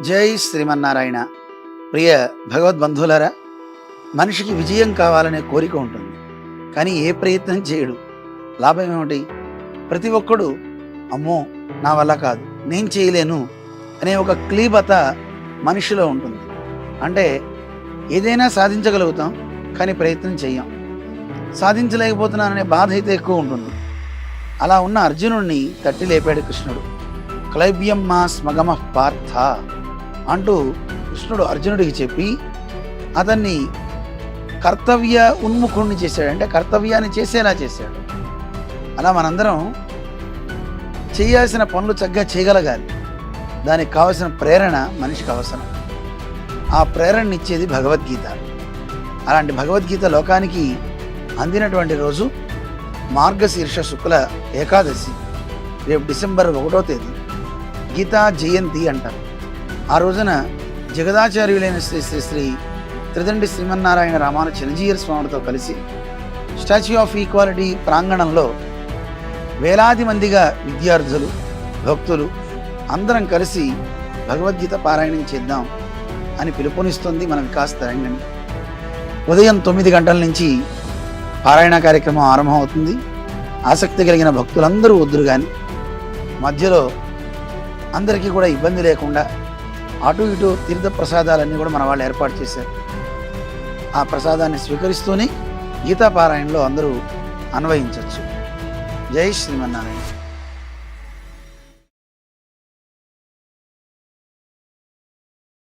జై శ్రీమన్నారాయణ. ప్రియ భగవద్బంధువులరా మనిషికి విజయం కావాలనే కోరిక ఉంటుంది కానీ ఏ ప్రయత్నం చేయడు. లాభం ఏమిటి? ప్రతి ఒక్కడు అమ్మో నా వల్ల కాదు నేను చేయలేను అనే ఒక క్లీబత మనిషిలో ఉంటుంది. అంటే ఏదైనా సాధించగలుగుతాం కానీ ప్రయత్నం చెయ్యం. సాధించలేకపోతున్నాననే బాధ అయితే ఎక్కువ ఉంటుంది. అలా ఉన్న అర్జునుడిని తట్టి లేపాడు కృష్ణుడు. క్లైబ్యం మా స్మగమ పార్థ అంటూ కృష్ణుడు అర్జునుడికి చెప్పి అతన్ని కర్తవ్య ఉన్ముఖుణ్ణి చేశాడు. అంటే కర్తవ్యాన్ని చేసేలా చేశాడు. అలా మనందరం చేయాల్సిన పనులు చక్కగా చేయగలగాలి. దానికి కావలసిన ప్రేరణ మనిషికి అవసరం. ఆ ప్రేరణ ఇచ్చేది భగవద్గీత. అలాంటి భగవద్గీత లోకానికి అందినటువంటి రోజు మార్గశీర్ష శుక్ల ఏకాదశి రేపు డిసెంబర్ ఒకటో తేదీ. గీతా జయంతి అంటారు. ఆ రోజున జగదాచార్యులైన శ్రీ శ్రీ శ్రీ త్రిదండి శ్రీమన్నారాయణ రామాను చిరంజీవి స్వామితో కలిసి స్టాచ్యూ ఆఫ్ ఈక్వాలిటీ ప్రాంగణంలో వేలాది మందిగా విద్యార్థులు భక్తులు అందరం కలిసి భగవద్గీత పారాయణం చేద్దాం అని పిలుపునిస్తుంది. మన వికాస్ తరంగని ఉదయం తొమ్మిది గంటల నుంచి పారాయణ కార్యక్రమం ఆరంభమవుతుంది. ఆసక్తి కలిగిన భక్తులందరూ వద్దురు కానీ మధ్యలో అందరికీ కూడా ఇబ్బంది లేకుండా అటు ఇటు తీర్థ ప్రసాదాలన్నీ కూడా మన వాళ్ళు ఏర్పాటు చేశారు. ఆ ప్రసాదాన్ని స్వీకరిస్తూనే గీతాపారాయణలో అందరూ అన్వయించవచ్చు జై శ్రీమన్నారాయణ.